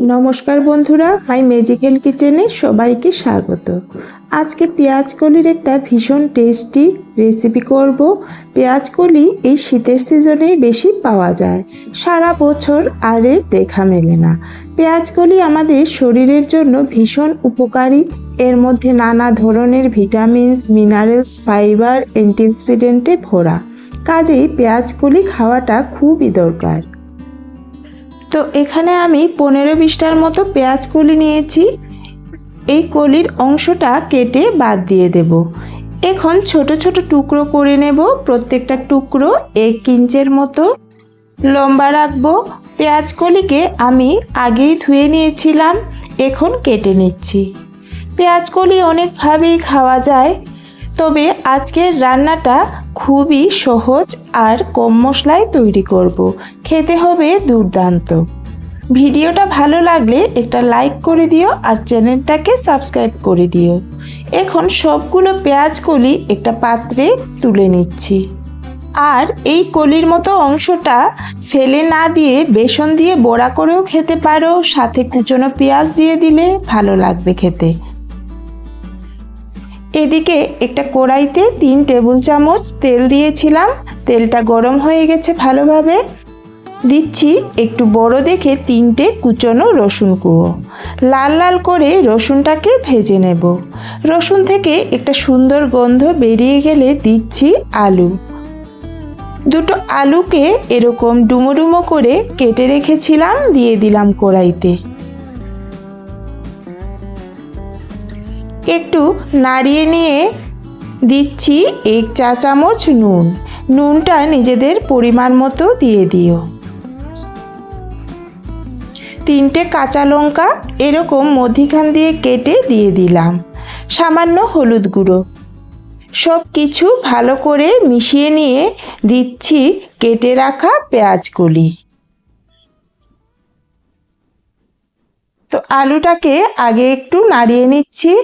নমস্কার বন্ধুরা, মাই ম্যাজিক্যাল কিচেনে সবাইকে স্বাগত। আজকে পেঁয়াজ কলির একটা ভীষণ টেস্টি রেসিপি করব। পেঁয়াজ কলি এই শীতের সিজনেই বেশি পাওয়া যায়। সারা বছর আর এর দেখা মেলে না। পেঁয়াজ কলি আমাদের শরীরের জন্য ভীষণ উপকারী। এর মধ্যে নানা ধরনের ভিটামিনস মিনারেলস ফাইবার অ্যান্টিঅক্সিডেন্টে ভরা। কাজেই পেঁয়াজ কলি খাওয়াটা খুবই দরকার। তো এখানে আমি পনেরো বিশটার মতো পেঁয়াজ কলি নিয়েছি। এই কলির অংশটা কেটে বাদ দিয়ে দেব। এখন ছোট ছোট টুকরো করে নেব। প্রত্যেকটা টুকরো এক ইঞ্চের মতো লম্বা রাখব। পেঁয়াজ কলিকে আমি আগেই ধুয়ে নিয়েছিলাম। এখন কেটে নিচ্ছি। পেঁয়াজ কলি অনেকভাবেই খাওয়া যায়। তবে আজকের রান্নাটা খুবই সহজ আর কম মশলায় তৈরি করব। খেতে হবে দুর্দান্ত। ভিডিওটা ভালো লাগলে একটা লাইক করে দিও আর চ্যানেলটাকে সাবস্ক্রাইব করে দিও। এখন সবগুলো পেঁয়াজ কলি একটা পাত্রে তুলে নিচ্ছি। আর এই কলির মতো অংশটা ফেলে না দিয়ে বেসন দিয়ে বড়া করেও খেতে পারো, সাথে কুচনো পেঁয়াজ দিয়ে দিলে ভালো লাগবে খেতে। এদিকে একটা কড়াইতে তিন টেবিল চামচ তেল দিয়েছিলাম। তেলটা গরম হয়ে গেছে ভালোভাবে। দিচ্ছি একটু বড় দেখে তিনটে কুচনো রসুন কুয়ো। লাল লাল করে রসুনটাকে ভেজে নেব। রসুন থেকে একটা সুন্দর গন্ধ বেরিয়ে গেলে দিচ্ছি আলু। দুটো আলুকে এরকম ডুমো ডুমো করে কেটে রেখেছিলাম, দিয়ে দিলাম কড়াইতে। একটু নাড়িয়ে নিয়ে দিচ্ছি এক চা চামচ নুন। নুনটা নিজেদের পরিমাণ মতো দিয়ে দিও। তিনটে কাঁচা লঙ্কা এরকম মধ্যিখান দিয়ে কেটে দিয়ে দিলাম। সামান্য হলুদ গুঁড়ো। সব কিছু ভালো করে মিশিয়ে নিয়ে দিচ্ছি কেটে রাখা পেঁয়াজগুলি। তো আলুটাকে আগে একটু নাড়িয়ে নিচ্ছি।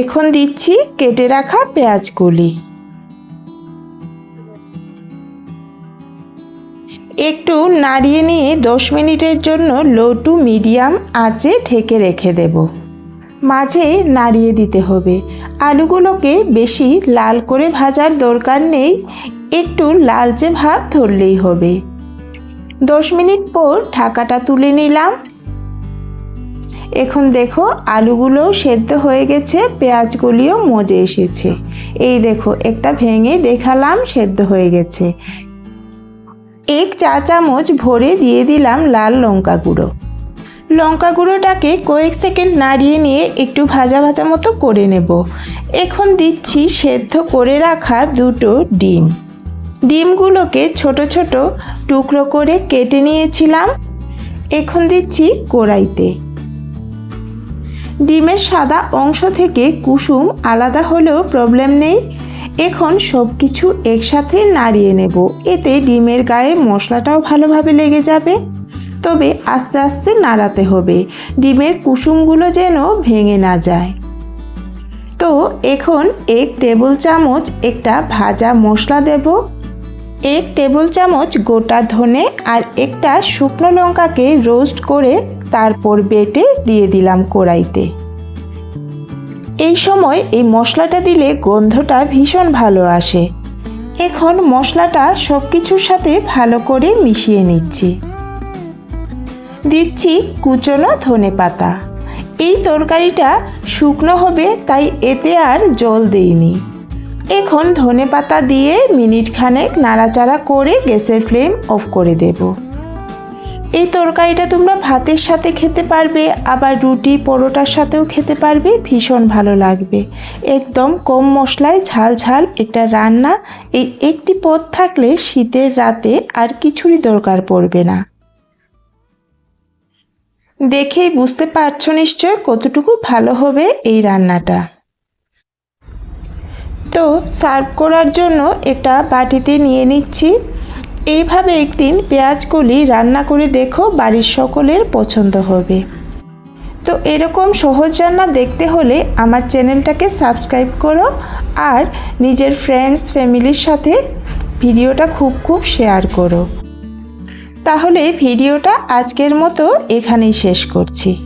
এখন দিচ্ছি কেটে রাখা পেঁয়াজগুলি। একটু নাড়িয়ে নিয়ে দশ মিনিটের জন্য লো টু মিডিয়াম আঁচে ঢেকে রেখে দেব। মাঝে নাড়িয়ে দিতে হবে। আলুগুলোকে বেশি লাল করে ভাজার দরকার নেই। একটু লালচে ভাব ধরলেই হবে। দশ মিনিট পর ঢাকাটা তুলে নিলাম। এখন দেখো আলুগুলোও সেদ্ধ হয়ে গেছে, পেঁয়াজগুলিও মজে এসেছে। এই দেখো, একটা ভেঙে দেখালাম সেদ্ধ হয়ে গেছে। এক চা চামচ ভরে দিয়ে দিলাম লাল লঙ্কা গুঁড়ো। লঙ্কা গুঁড়োটাকে কয়েক সেকেন্ড নাড়িয়ে নিয়ে একটু ভাজা ভাজা মতো করে নেব। এখন দিচ্ছি সেদ্ধ করে রাখা দুটো ডিম। ডিমগুলোকে ছোট ছোট টুকরো করে কেটে নিয়েছিলাম। এখন দিচ্ছি কড়াইতে। ডিমের সাদা অংশ থেকে কুসুম আলাদা হলেও প্রবলেম নেই। এখন সব কিছু একসাথে নাড়িয়ে নেব। এতে ডিমের গায়ে মশলাটাও ভালোভাবে লেগে যাবে। তবে আস্তে আস্তে নাড়াতে হবে। ডিমের কুসুমগুলো যেন ভেঙে না যায়। তো এখন এক টেবিল চামচ একটা ভাজা মশলা দেব। এক টেবিল চামচ গোটা ধনে আর একটা শুকনো লঙ্কাকে রোস্ট করে তারপর বেটে দিয়ে দিলাম কড়াইতে। এই সময় এই মশলাটা দিলে গন্ধটা ভীষণ ভালো আসে। এখন মশলাটা সব কিছুর সাথে ভালো করে মিশিয়ে নিচ্ছি। দিচ্ছি কুচনো ধনে পাতা। এই তরকারিটা শুকনো হবে, তাই এতে আর জল দেইনি। এখন ধনে পাতা দিয়ে মিনিট খানেক নাড়াচাড়া করে গ্যাসের ফ্লেম অফ করে দেবো। এই তরকারিটা তোমরা ভাতের সাথে খেতে পারবে, আবার রুটি পরোটার সাথেও খেতে পারবে, ভীষণ ভালো লাগবে। একদম কম মশলায় ঝাল ঝাল একটা রান্না, এই একটি পদ থাকলে শীতের রাতে আর কিছুরই দরকার পড়বে না। দেখেই বুঝতে পারছ নিশ্চয় কতটুকু ভালো হবে এই রান্নাটা। তো, সার্ভ করার জন্য একটা বাটিতে নিয়ে নিচ্ছি। এইভাবে একদিন পেঁয়াজগুলি রান্না করে দেখো, বাড়ির সকলের পছন্দ হবে। তো এরকম সহজ রান্না দেখতে হলে আমার চ্যানেলটাকে সাবস্ক্রাইব করো আর নিজের ফ্রেন্ডস ফ্যামিলির সাথে ভিডিওটা খুব খুব শেয়ার করো। তাহলে ভিডিওটা আজকের মতো এখানেই শেষ করছি।